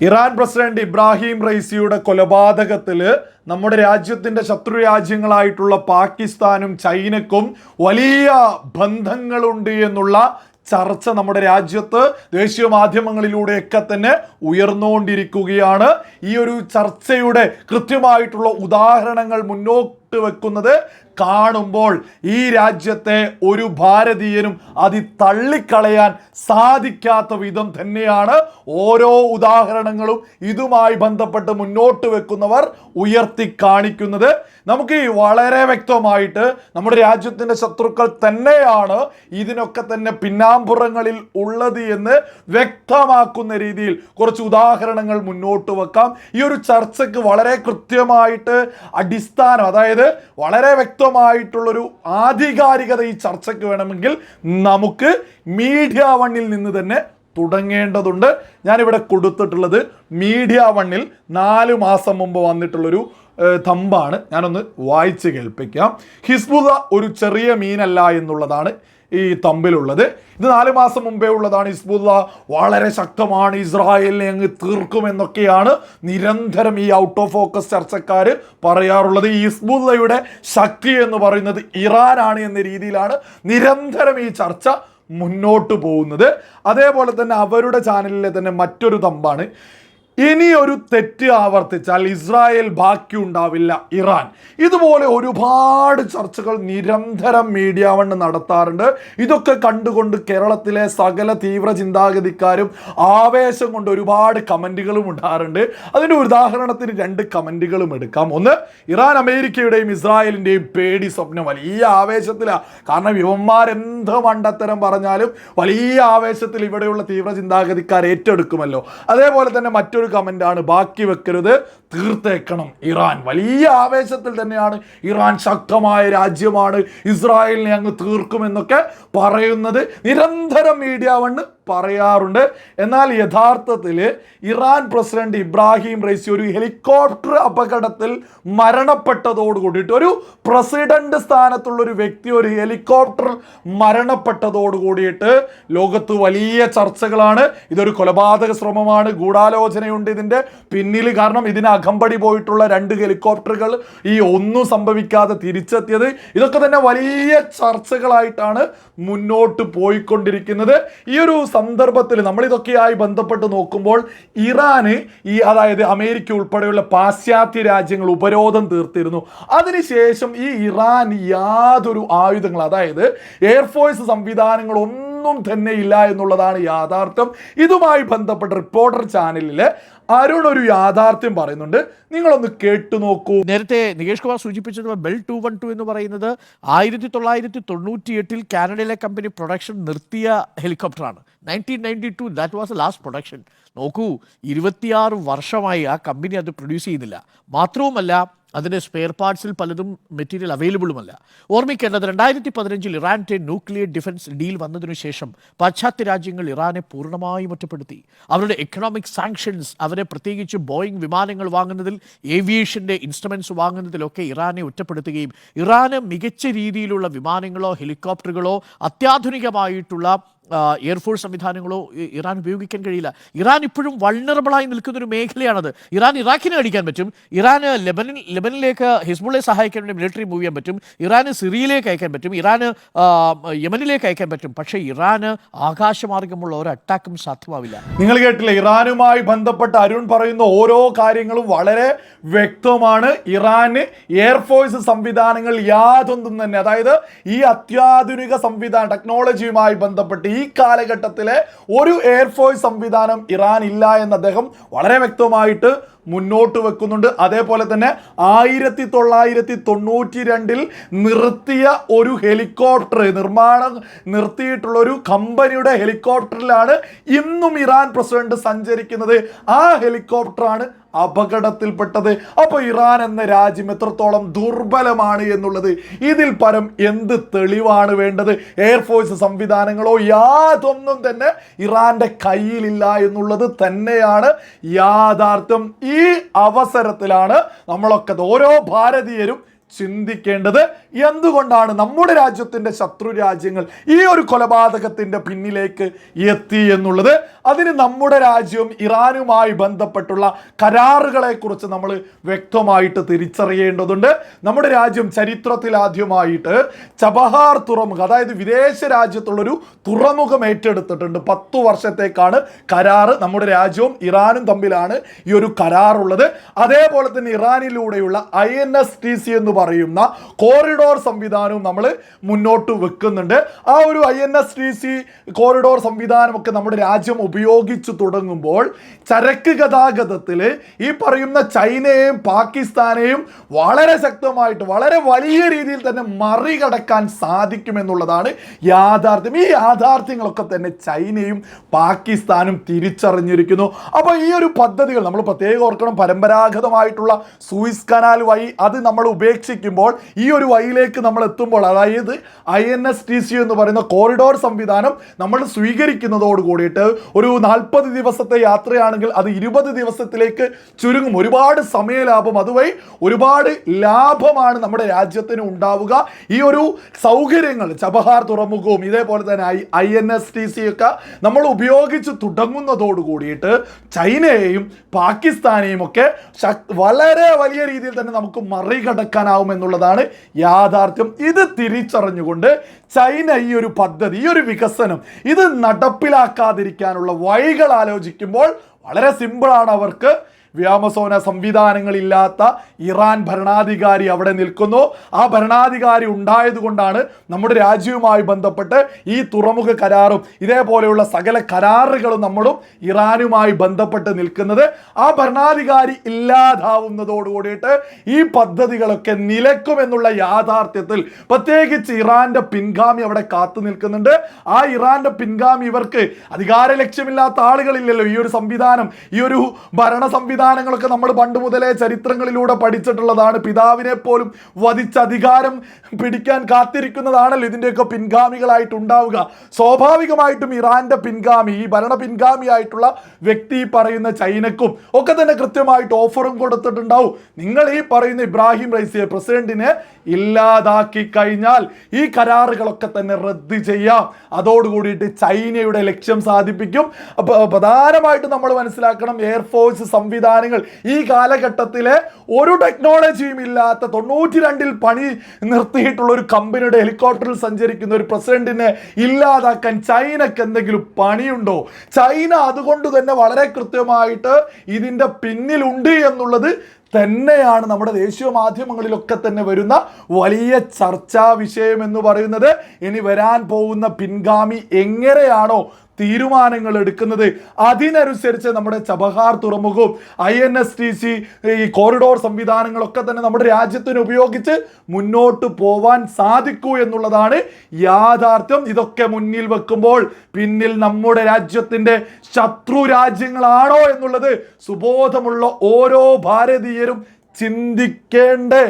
Iran president Ibrahim റൈസിയുടെ കൊലപാതകത്തിൽ നമ്മുടെ രാജ്യത്തിന്റെ ശത്രു രാജ്യങ്ങളായിട്ടുള്ള പാകിസ്ഥാനും ചൈനക്കും വലിയ ബന്ധങ്ങളുണ്ട് എന്നുള്ള ചർച്ച നമ്മുടെ രാജ്യത്ത് ദേശീയ മാധ്യമങ്ങളിലൂടെയൊക്കെ തന്നെ ഉയർന്നുകൊണ്ടിരിക്കുകയാണ്. ഈ ഒരു ചർച്ചയുടെ കൃത്യമായിട്ടുള്ള ഉദാഹരണങ്ങൾ മുന്നോട്ട് വെക്കുന്നത് കാണുമ്പോൾ ഈ രാജ്യത്തെ ഒരു ഭാരതീയനും അതി തള്ളിക്കളയാൻ സാധിക്കാത്ത വിധം തന്നെയാണ് ഓരോ ഉദാഹരണങ്ങളും ഇതുമായി ബന്ധപ്പെട്ട് മുന്നോട്ട് വെക്കുന്നവർ ഉയർത്തി കാണിക്കുന്നത്. നമുക്ക് ഈ വളരെ വ്യക്തമായിട്ട് നമ്മുടെ രാജ്യത്തിന്റെ ശത്രുക്കൾ തന്നെയാണ് ഇതിനൊക്കെ തന്നെ പിന്നാമ്പുറങ്ങളിൽ ഉള്ളത് എന്ന് വ്യക്തമാക്കുന്ന രീതിയിൽ കുറച്ച് ഉദാഹരണങ്ങൾ മുന്നോട്ട് വെക്കാം. ഈ ഒരു ചർച്ചയ്ക്ക് വളരെ കൃത്യമായിട്ട് അടിസ്ഥാനം അതായത് വളരെ വ്യക്തമായിട്ടുള്ളൊരു ആധികാരികത ഈ ചർച്ചയ്ക്ക് വേണമെങ്കിൽ നമുക്ക് മീഡിയ വണ്ണിൽ നിന്ന് തന്നെ തുടങ്ങേണ്ടതുണ്ട്. ഞാനിവിടെ കൊടുത്തിട്ടുള്ളത് മീഡിയ വണ്ണിൽ നാല് മാസം മുമ്പ് വന്നിട്ടുള്ളൊരു തമ്പാണ്. ഞാനൊന്ന് വായിച്ച് കേൾപ്പിക്കാം. ഹിസ്ബുദ ഒരു ചെറിയ മീനല്ല എന്നുള്ളതാണ് ഈ തമ്പിലുള്ളത്. ഇത് നാല് മാസം മുമ്പേ ഉള്ളതാണ് ഹിസ്ബുല്ല വളരെ ശക്തമാണ്. ഇസ്രായേലിനെ അങ്ങ് തീർക്കുമെന്നൊക്കെയാണ് നിരന്തരം ഈ ഔട്ട് ഓഫ് ഫോക്കസ് ചർച്ചക്കാർ പറയാറുള്ളത്. ഈ ഹിസ്ബുല്ലയുടെ ശക്തി എന്ന് പറയുന്നത് ഇറാനാണ് എന്ന രീതിയിലാണ് നിരന്തരം ഈ ചർച്ച മുന്നോട്ട് പോകുന്നത്. അതേപോലെ തന്നെ അവരുടെ ചാനലിലെ തന്നെ മറ്റൊരു തമ്പാണ്. ഇനി ഒരു തെറ്റ് ആവർത്തിച്ചാൽ ഇസ്രായേൽ ബാക്കി ഉണ്ടാവില്ല ഇറാൻ. ഇതുപോലെ ഒരുപാട് ചർച്ചകൾ നിരന്തരം മീഡിയ വണ്ണ് നടത്താറുണ്ട്. ഇതൊക്കെ കണ്ടുകൊണ്ട് കേരളത്തിലെ സകല തീവ്ര ചിന്താഗതിക്കാരും ആവേശം കൊണ്ട് ഒരുപാട് കമന്റുകളും ഉണ്ടാറുണ്ട് അതിന്റെ ഉദാഹരണത്തിന് രണ്ട് കമന്റുകളും എടുക്കാം. ഒന്ന് ഇറാൻ അമേരിക്കയുടെയും ഇസ്രായേലിന്റെയും പേടി സ്വപ്നം. വലിയ ആവേശത്തിലാണ് കാരണം ഇവന്മാരെന്ത് മണ്ടത്തരം പറഞ്ഞാലും വലിയ ആവേശത്തിൽ ഇവിടെയുള്ള തീവ്ര ചിന്താഗതിക്കാർ ഏറ്റെടുക്കുമല്ലോ. അതേപോലെ തന്നെ മറ്റൊരു കമന്റാണ് ബാക്കി വെക്കരുത് തീർത്തേക്കണം. ഇറാൻ വലിയ ആവേശത്തിൽ തന്നെയാണ്. ഇറാൻ ശക്തമായ രാജ്യമാണ്. ഇസ്രായേലിനെ അങ്ങ് തീർക്കുമെന്നൊക്കെ പറയുന്നത് നിരന്തരം മീഡിയ വണ്ണ് പറയാറുണ്ട്. എന്നാൽ യഥാർത്ഥത്തിൽ ഇറാൻ പ്രസിഡന്റ് ഇബ്രാഹിം റൈസി ഒരു ഹെലികോപ്റ്റർ അപകടത്തിൽ മരണപ്പെട്ടതോട് കൂടിയിട്ട് ഒരു പ്രസിഡന്റ് സ്ഥാനത്തുള്ള ഒരു വ്യക്തി ഒരു ഹെലികോപ്റ്റർ മരണപ്പെട്ടതോട് കൂടിയിട്ട് ലോകത്ത് വലിയ ചർച്ചകളാണ്. ഇതൊരു കൊലപാതക ശ്രമമാണ്. ഗൂഢാലോചനയുണ്ട് ഇതിന്റെ പിന്നിൽ. കാരണം ഇതിന് അകമ്പടി പോയിട്ടുള്ള രണ്ട് ഹെലികോപ്റ്ററുകൾ ഈ ഒന്നും സംഭവിക്കാതെ തിരിച്ചെത്തിയത്. ഇതൊക്കെ തന്നെ വലിയ ചർച്ചകളായിട്ടാണ് മുന്നോട്ട് പോയിക്കൊണ്ടിരിക്കുന്നത്. ഈ ഒരു സന്ദർഭത്തിൽ നമ്മളിതൊക്കെയായി ബന്ധപ്പെട്ട് നോക്കുമ്പോൾ ഇറാന് ഈ അതായത് അമേരിക്ക ഉൾപ്പെടെയുള്ള പാശ്ചാത്യ രാജ്യങ്ങൾ ഉപരോധം തീർത്തിരുന്നു. അതിനുശേഷം ഈ ഇറാൻ യാതൊരു ആയുധങ്ങൾ അതായത് എയർഫോഴ്സ് സംവിധാനങ്ങൾ ഒന്നും തന്നെ ഇല്ല എന്നുള്ളതാണ് യാഥാർത്ഥ്യം. ഇതുമായി ബന്ധപ്പെട്ട റിപ്പോർട്ടർ ചാനലിൽ അരുൺ ഒരു യാഥാർത്ഥ്യം പറയുന്നുണ്ട്. നിങ്ങളൊന്ന് കേട്ടു നോക്കൂ. നേരത്തെ നികേഷ് കുമാർ സൂചിപ്പിച്ചത് ബെൽ ടു വൺ ടു എന്ന് പറയുന്നത് ആയിരത്തി തൊള്ളായിരത്തി തൊണ്ണൂറ്റി എട്ടിൽ കാനഡയിലെ കമ്പനി പ്രൊഡക്ഷൻ നിർത്തിയ ഹെലികോപ്റ്ററാണ് nineteen ninety two that was last production നോക്കൂ ഇരുപത്തിയാറ് വർഷമായി ആ കമ്പനി അത് പ്രൊഡ്യൂസ് ചെയ്യുന്നില്ല. മാത്രവുമല്ല അതിന്റെ സ്പെയർ പാർട്സിൽ പലതും മെറ്റീരിയൽ അവൈലബിളുമല്ല ഓർമ്മിക്കേണ്ടത് രണ്ടായിരത്തി പതിനഞ്ചിൽ ഇറാന്റെ ന്യൂക്ലിയർ ഡിഫൻസ് ഡീൽ വന്നതിനു ശേഷം പാശ്ചാത്യ രാജ്യങ്ങൾ ഇറാനെ പൂർണമായും ഒറ്റപ്പെടുത്തി. അവരുടെ എക്കണോമിക് സാങ്ഷൻസ് അവരെ പ്രത്യേകിച്ച് ബോയിങ് വിമാനങ്ങൾ വാങ്ങുന്നതിൽ ഏവിയേഷന്റെ ഇൻസ്ട്രുമെന്റ്സ് വാങ്ങുന്നതിലൊക്കെ ഇറാനെ ഒറ്റപ്പെടുത്തുകയും ഇറാന് മികച്ച രീതിയിലുള്ള വിമാനങ്ങളോ ഹെലികോപ്റ്ററുകളോ അത്യാധുനികമായിട്ടുള്ള എയർഫോഴ്സ് സംവിധാനങ്ങളോ ഇറാൻ ഉപയോഗിക്കാൻ കഴിയില്ല. ഇറാൻ ഇപ്പോഴും വൾണറബിളായി നിൽക്കുന്ന ഒരു മേഖലയാണത്. ഇറാൻ ഇറാഖിനെ അടിക്കാൻ പറ്റും. ഇറാന് ലെബനിൽ ലെബനിലേക്ക് ഹിസ്ബുള്ളയെ സഹായിക്കാൻ വേണ്ടി മിലിറ്ററി മൂവ് ചെയ്യാൻ പറ്റും. ഇറാന് സിറിയയിലേക്ക് അയക്കാൻ പറ്റും. ഇറാന് യമനിലേക്ക് അയക്കാൻ പറ്റും. പക്ഷേ ഇറാന് ആകാശമാർഗമുള്ള ഒരു അറ്റാക്കും സാധ്യമാവില്ല. നിങ്ങൾ കേട്ടില്ലേ? ഇറാനുമായി ബന്ധപ്പെട്ട് അരുൺ പറയുന്ന ഓരോ കാര്യങ്ങളും വളരെ വ്യക്തമാണ്. ഇറാന് എയർഫോഴ്സ് സംവിധാനങ്ങൾ യാതൊന്നും തന്നെ അതായത് ഈ അത്യാധുനിക സംവിധാന ടെക്നോളജിയുമായി ബന്ധപ്പെട്ട് ഈ കാലഘട്ടത്തിലെ ഒരു എയർഫോഴ്സ് സംവിധാനം ഇറാൻ ഇല്ല എന്ന് അദ്ദേഹം വളരെ വ്യക്തമായിട്ട് മുന്നോട്ട് വെക്കുന്നുണ്ട്. അതേപോലെ തന്നെ ആയിരത്തി തൊള്ളായിരത്തി തൊണ്ണൂറ്റി രണ്ടിൽ നിർത്തിയ ഒരു ഹെലികോപ്റ്റർ നിർമ്മാണം നിർത്തിയിട്ടുള്ള ഒരു കമ്പനിയുടെ ഹെലികോപ്റ്ററിലാണ് ഇന്നും ഇറാൻ പ്രസിഡന്റ് സഞ്ചരിക്കുന്നത്. ആ ഹെലികോപ്റ്ററാണ് അപകടത്തിൽപ്പെട്ടത്. അപ്പോൾ ഇറാൻ എന്ന രാജ്യം എത്രത്തോളം ദുർബലമാണ് എന്നുള്ളത് ഇതിൽ പരം എന്ത് തെളിവാണ് വേണ്ടത്? എയർഫോഴ്സ് സംവിധാനങ്ങളോ യാതൊന്നും തന്നെ ഇറാന്റെ കയ്യിലില്ല എന്നുള്ളത് തന്നെയാണ് യാഥാർത്ഥ്യം. ഈ അവസരത്തിലാണ് നമ്മളൊക്കെ ഓരോ ഭാരതീയരും ചിന്തിക്കേണ്ടത് എന്തുകൊണ്ടാണ് നമ്മുടെ രാജ്യത്തിന്റെ ശത്രു രാജ്യങ്ങൾ ഈ ഒരു കൊലപാതകത്തിന്റെ പിന്നിലേക്ക് എത്തി എന്നുള്ളത്? അതിന് നമ്മുടെ രാജ്യവും ഇറാനുമായി ബന്ധപ്പെട്ടുള്ള കരാറുകളെ കുറിച്ച് നമ്മൾ വ്യക്തമായിട്ട് തിരിച്ചറിയേണ്ടതുണ്ട്. നമ്മുടെ രാജ്യം ചരിത്രത്തിൽ ആദ്യമായിട്ട് ചബഹാർ തുറമുഖം അതായത് വിദേശ രാജ്യത്തുള്ളൊരു തുറമുഖം ഏറ്റെടുത്തിട്ടുണ്ട്. പത്തു വർഷത്തേക്കാണ് കരാറ് നമ്മുടെ രാജ്യവും ഇറാനും തമ്മിലാണ് ഈ ഒരു കരാറുള്ളത്. അതേപോലെ തന്നെ ഇറാനിലൂടെയുള്ള I N S T C എന്ന് പറയുന്ന കോറിഡോർ സംവിധാനവും നമ്മൾ മുന്നോട്ട് വെക്കുന്നുണ്ട്. ആ ഒരു I N S T C corridor സംവിധാനമൊക്കെ നമ്മുടെ രാജ്യം ഉപയോഗിച്ചു തുടങ്ങുമ്പോൾ ചരക്ക് ഗതാഗതത്തിൽ ഈ പറയുന്ന ചൈനയെയും പാകിസ്ഥാനെയും വളരെ ശക്തമായിട്ട് വളരെ വലിയ രീതിയിൽ തന്നെ മറികടക്കാൻ സാധിക്കുമെന്നുള്ളതാണ് യാഥാർത്ഥ്യം. ഈ യാഥാർത്ഥ്യങ്ങളൊക്കെ തന്നെ ചൈനയും പാകിസ്ഥാനും തിരിച്ചറിഞ്ഞിരിക്കുന്നു. അപ്പോൾ ഈ ഒരു പദ്ധതികൾ നമ്മൾ പ്രത്യേകം ഓർക്കണം. പരമ്പരാഗതമായിട്ടുള്ള സൂയിസ് കനാൽ വഴി അത് നമ്മൾ ഉപേക്ഷിക്കുമ്പോൾ ഈ ഒരു വഴിയിലേക്ക് നമ്മൾ എത്തുമ്പോൾ അതായത് I N S T C എന്ന് പറയുന്ന കോറിഡോർ സംവിധാനം നമ്മൾ സ്വീകരിക്കുന്നതോട് കൂടിയിട്ട് ഒരു നാൽപ്പത് ദിവസത്തെ യാത്രയാണെങ്കിൽ അത് ഇരുപത് ദിവസത്തിലേക്ക് ചുരുങ്ങും. ഒരുപാട് സമയലാഭം അതുവഴി ഒരുപാട് ലാഭമാണ് നമ്മുടെ രാജ്യത്തിന് ഉണ്ടാവുക. ഈ ഒരു സൗകര്യങ്ങൾ ചബഹാർ തുറമുഖവും ഇതേപോലെ തന്നെ I I N S T C ഒക്കെ നമ്മൾ ഉപയോഗിച്ച് തുടങ്ങുന്നതോട് കൂടിയിട്ട് ചൈനയെയും പാകിസ്ഥാനെയും ഒക്കെ വളരെ വലിയ രീതിയിൽ തന്നെ നമുക്ക് മറികടക്കാനാവും എന്നുള്ളതാണ് യാഥാർത്ഥ്യം. ഇത് തിരിച്ചറിഞ്ഞുകൊണ്ട് ചൈന ഈ ഒരു പദ്ധതി ഈ ഒരു വികസനം ഇത് നടപ്പിലാക്കാതിരിക്കാനുള്ള വഴികൾ ആലോചിക്കുമ്പോൾ വളരെ സിമ്പിളാണ് അവർക്ക് വ്യോമസേന സംവിധാനങ്ങളില്ലാത്ത ഇറാൻ ഭരണാധികാരി അവിടെ നിൽക്കുന്നു. ആ ഭരണാധികാരി ഉണ്ടായതുകൊണ്ടാണ് നമ്മുടെ രാജ്യവുമായി ബന്ധപ്പെട്ട് ഈ തുറമുഖ കരാറും ഇതേപോലെയുള്ള സകല കരാറുകളും നമ്മളും ഇറാനുമായി ബന്ധപ്പെട്ട് നിൽക്കുന്നത്. ആ ഭരണാധികാരി ഇല്ലാതാവുന്നതോടുകൂടിയിട്ട് ഈ പദ്ധതികളൊക്കെ നിലക്കുമെന്നുള്ള യാഥാർത്ഥ്യത്തിൽ പ്രത്യേകിച്ച് ഇറാന്റെ പിൻഗാമി അവിടെ കാത്തു നിൽക്കുന്നുണ്ട്. ആ ഇറാന്റെ പിൻഗാമി ഇവർക്ക് അധികാര ലക്ഷ്യമില്ലാത്ത ആളുകളില്ലല്ലോ ഈ ഒരു സംവിധാനം ഈ ഒരു ഭരണ സംവിധാനങ്ങളൊക്കെ നമ്മൾ പണ്ട് മുതലേ ചരിത്രങ്ങളിലൂടെ പഠിച്ചിട്ടുള്ളതാണ്. പിതാവിനെ പോലും വധിച്ച് അധികാരം പിടിക്കാൻ കാത്തിരിക്കുന്നതാണല്ലോ ഇതിന്റെയൊക്കെ പിൻഗാമികളായിട്ട് ഉണ്ടാവുക സ്വാഭാവികമായിട്ടും ഇറാന്റെ പിൻഗാമി ഈ ഭരണ പിൻഗാമിയായിട്ടുള്ള വ്യക്തി പറയുന്ന ചൈനക്കും ഒക്കെ തന്നെ കൃത്യമായിട്ട് ഓഫറും കൊടുത്തിട്ടുണ്ടാവും. നിങ്ങൾ ഈ പറയുന്ന ഇബ്രാഹിം റൈസിയെ പ്രസിഡന്റിനെ ഇല്ലാതാക്കി കഴിഞ്ഞാൽ ഈ കരാറുകളൊക്കെ തന്നെ റദ്ദ് ചെയ്യാം. അതോടുകൂടിയിട്ട് ചൈനയുടെ ലക്ഷ്യം സാധിപ്പിക്കും. അപ്പോൾ പ്രധാനമായിട്ട് നമ്മൾ മനസ്സിലാക്കണം എയർഫോഴ്സ് സംവിധാനങ്ങൾ ഈ കാലഘട്ടത്തിലെ ഒരു ടെക്നോളജിയും ഇല്ലാത്ത തൊണ്ണൂറ്റി രണ്ടിൽ പണി നിർത്തിയിട്ടുള്ള ഒരു കമ്പനിയുടെ ഹെലികോപ്റ്ററിൽ സഞ്ചരിക്കുന്ന ഒരു പ്രസിഡന്റിനെ ഇല്ലാതാക്കാൻ ചൈനക്ക് എന്തെങ്കിലും പണിയുണ്ടോ? ചൈന അതുകൊണ്ട് തന്നെ വളരെ കൃത്യമായിട്ട് ഇതിന്റെ പിന്നിലുണ്ട് എന്നുള്ളത് തന്നെയാണ് നമ്മുടെ ദേശീയ മാധ്യമങ്ങളിലൊക്കെ തന്നെ വരുന്ന വലിയ ചർച്ചാ വിഷയം എന്ന് പറയുന്നത്. ഇനി വരാൻ പോകുന്ന പിൻഗാമി എങ്ങനെയാണോ തീരുമാനങ്ങൾ എടുക്കുന്നത്. അതിനനുസരിച്ച് നമ്മുടെ Chabahar തുറമുഖവും I N S T C ഈ കോറിഡോർ സംവിധാനങ്ങളൊക്കെ തന്നെ നമ്മുടെ രാജ്യത്തിന് ഉപയോഗിച്ച് മുന്നോട്ട് പോവാൻ സാധിക്കൂ എന്നുള്ളതാണ് യാഥാർത്ഥ്യം. ഇതൊക്കെ മുന്നിൽ വെക്കുമ്പോൾ പിന്നിൽ നമ്മുടെ രാജ്യത്തിന്റെ ശത്രു രാജ്യങ്ങളാണോ എന്നുള്ളത് സുബോധമുള്ള ഓരോ ഭാരതീയരും ചിന്തിക്കേണ്ടേ.